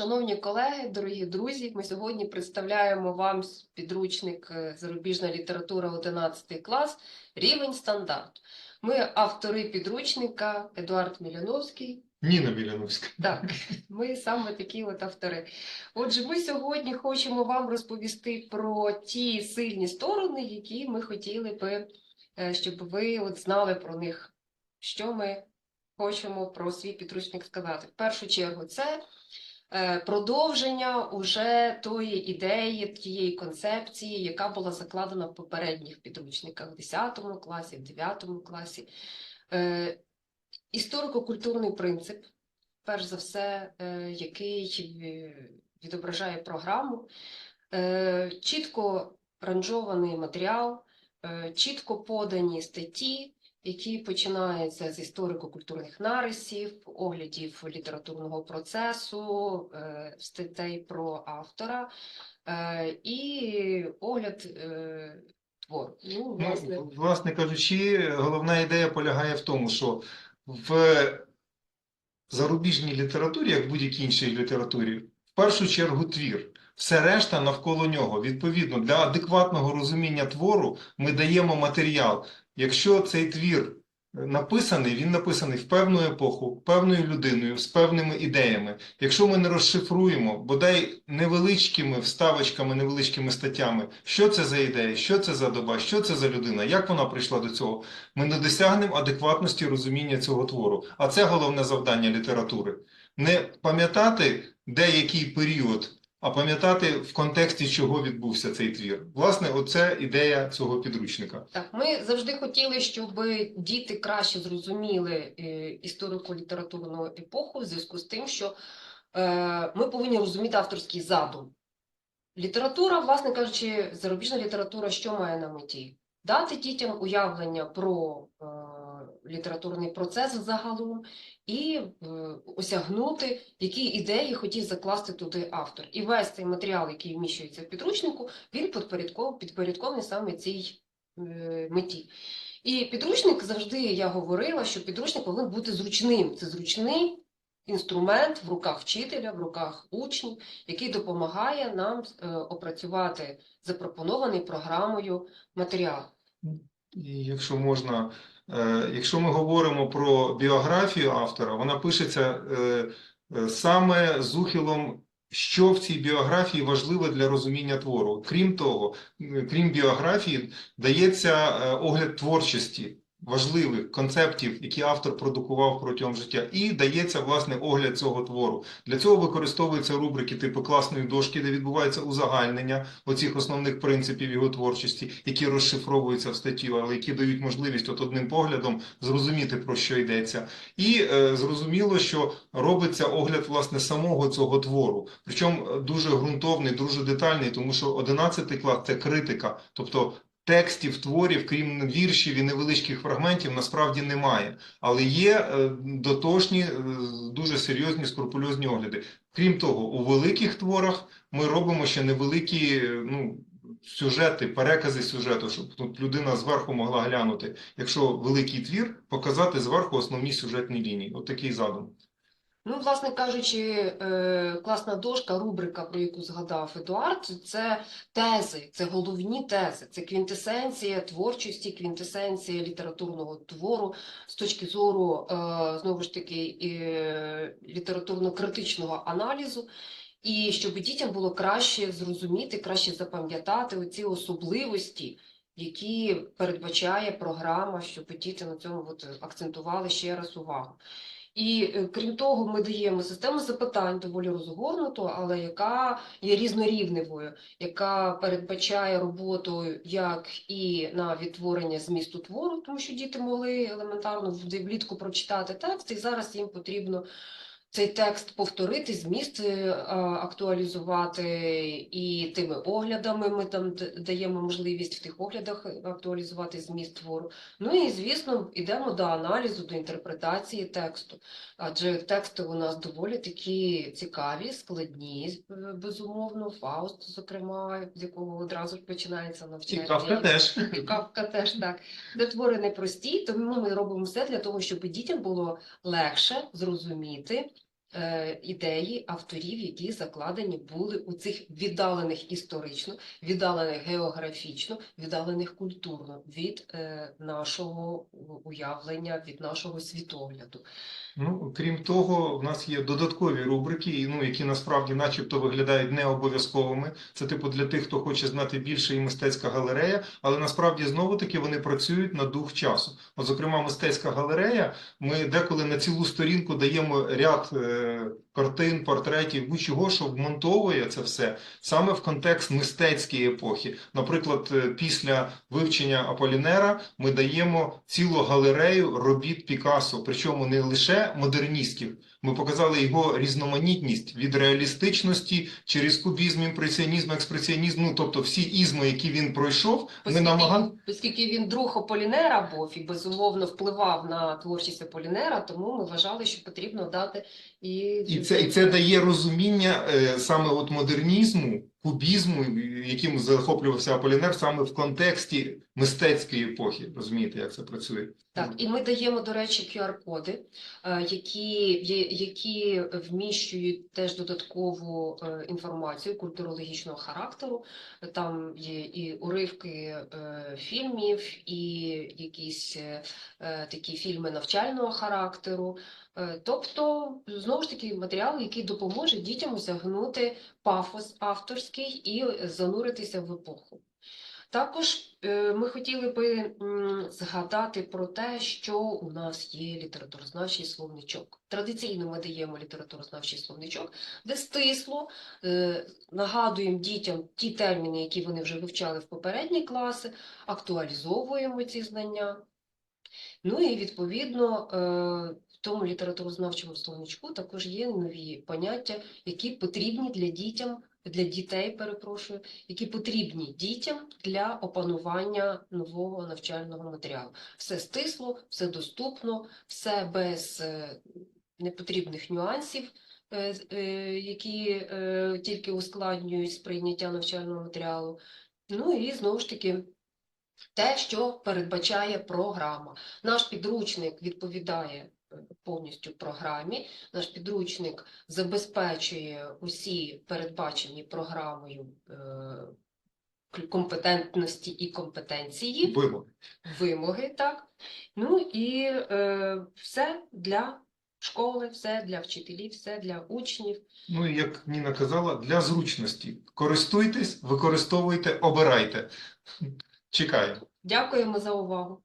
Шановні колеги, дорогі друзі, ми сьогодні представляємо вам підручник е, зарубіжна література 11 клас рівень стандарт. Ми автори підручника Едуард Міляновський. Ніна Біляновська. Так, ми саме такі от автори. Отже, ми сьогодні хочемо вам розповісти про ті сильні сторони, які ми хотіли би, е, щоб ви от знали про них, що ми хочемо про свій підручник сказати. В першу чергу, це продовження уже тої ідеї, тієї концепції, яка була закладена в попередніх підручниках в 10 класі, в 9 класі. Е, Історико-культурний принцип, перш за все, е, який е, відображає програму, е, чітко ранжований матеріал, е, чітко подані статті, які починаються з історико-культурних нарисів, оглядів літературного процесу, е, статей про автора е, і огляд е, твору. Ну, власне, Ну, власне кажучи, головна ідея полягає в тому, що в зарубіжній літературі, як в будь-якій іншій літературі, в першу чергу твір. Все решта навколо нього. Відповідно, для адекватного розуміння твору ми даємо матеріал. Якщо цей твір написаний, він написаний в певну епоху, певною людиною, з певними ідеями. Якщо ми не розшифруємо, бодай невеличкими вставочками, невеличкими статтями, що це за ідея, що це за доба, що це за людина, як вона прийшла до цього, ми не досягнемо адекватності розуміння цього твору. А це головне завдання літератури. Не пам'ятати деякий період, а пам'ятати в контексті, чого відбувся цей твір. Власне, оце ідея цього підручника. Так, ми завжди хотіли, щоб діти краще зрозуміли е, історико-літературну епоху в зв'язку з тим, що е, ми повинні розуміти авторський задум. Література, власне кажучи, зарубіжна література, що має на меті? Дати дітям уявлення про е, літературний процес загалом і е, осягнути, які ідеї хотів закласти туди автор. І весь цей матеріал, який вміщується в підручнику, він підпорядков- підпорядкований саме цій е, меті. І підручник завжди я говорила, що підручник повинен бути зручним. Це зручний інструмент в руках вчителя, в руках учнів, який допомагає нам е, опрацювати запропонований програмою матеріал. І якщо можна, якщо ми говоримо про біографію автора, вона пишеться е, е, саме з ухилом, що в цій біографії важливо для розуміння твору. Крім того, крім біографії, дається е, огляд творчості. Важливих концептів, які автор продукував протягом життя, і дається власне огляд цього твору. Для цього використовуються рубрики типу класної дошки, де відбувається узагальнення оцих основних принципів його творчості, які розшифровуються в статті, але які дають можливість от одним поглядом зрозуміти про що йдеться. І е, зрозуміло, що робиться огляд власне самого цього твору. Причому дуже ґрунтовний, дуже детальний, тому що 11 клас це критика, тобто. Текстів, творів, крім віршів і невеличких фрагментів, насправді немає. Але є е, дотошні, е, дуже серйозні скрупульозні огляди. Крім того, у великих творах ми робимо ще невеликі е, ну, сюжети, перекази сюжету, щоб тут людина зверху могла глянути. Якщо великий твір, показати зверху основні сюжетні лінії. От такий задум. Ну, власне кажучи, е, класна дошка, рубрика, про яку згадав Едуард, це тези, це головні тези, це квінтесенція творчості, квінтесенція літературного твору з точки зору, е, знову ж таки, літературно-критичного аналізу. І щоб дітям було краще зрозуміти, краще запам'ятати оці особливості, які передбачає програма, щоб діти на цьому от акцентували ще раз увагу. І е, крім того, ми даємо систему запитань доволі розгорнуту, але яка є різнорівневою, яка передбачає роботу як і на відтворення змісту твору, тому що діти могли елементарно влітку прочитати текст, і зараз їм потрібно цей текст повторити, зміст е, актуалізувати, і тими оглядами ми там даємо можливість в тих оглядах актуалізувати зміст твору. Ну і звісно, йдемо до аналізу, до інтерпретації тексту. Адже тексти у нас доволі такі цікаві, складні, е, безумовно. Фауст, зокрема, з якого одразу ж починається навчання. І Кавка теж. І Кавка теж так. Де твори непрості, тому ми робимо все для того, щоб дітям було легше зрозуміти ідеї авторів, які закладені були у цих віддалених історично, віддалених географічно, віддалених культурно від е, нашого уявлення, від нашого світогляду. Ну, крім того, в нас є додаткові рубрики, ну, які насправді начебто виглядають не обов'язковими. Це типу для тих, хто хоче знати більше і мистецька галерея, але насправді знову таки вони працюють на дух часу. От, зокрема, мистецька галерея. Ми деколи на цілу сторінку даємо ряд е, картин, портретів, будь-чого, що вмонтовує це все саме в контекст мистецької епохи. Наприклад, е, після вивчення Аполінера ми даємо цілу галерею робіт Пікассо, причому не лише модерністів. Ми показали його різноманітність від реалістичності через кубізм, імпресіонізм, експресіонізм, ну тобто всі ізми, які він пройшов, ми Оскільки, оскільки він друг Аполінера був і безумовно впливав на творчість Аполінера, тому ми вважали, що потрібно дати і, І це, і це дає розуміння е, саме от модернізму, кубізму, яким захоплювався Аполінер саме в контексті мистецької епохи. Розумієте, як це працює? Так, і ми даємо, до речі, QR-коди, е, які, які вміщують теж додаткову е, інформацію культурологічного характеру. Там є і уривки е, фільмів, і якісь такі фільми навчального характеру. Тобто, знову ж таки, матеріал, який допоможе дітям осягнути пафос авторський і зануритися в епоху. Також е, ми хотіли би згадати про те, що у нас є літературознавчий словничок. Традиційно ми даємо літературознавчий словничок, де стисло е, нагадуємо дітям ті терміни, які вони вже вивчали в попередні класи, актуалізовуємо ці знання. Ну і відповідно е, в тому літературознавчому словничку також є нові поняття, які потрібні для дітям, для дітей, перепрошую, які потрібні дітям для опанування нового навчального матеріалу. Все стисло, все доступно, все без е, непотрібних нюансів, е, е, які тільки ускладнюють сприйняття навчального матеріалу. Ну і знову ж таки. Те, що передбачає програма. Наш підручник відповідає е, повністю програмі. Наш підручник забезпечує усі передбачені програмою е, компетентності і компетенції, Вимоги. вимоги, так. Ну і е, все для школи, все для вчителів, все для учнів. Ну і як Ніна казала, для зручності. Користуйтесь, використовуйте, обирайте. Чекаємо. Дякуємо за увагу.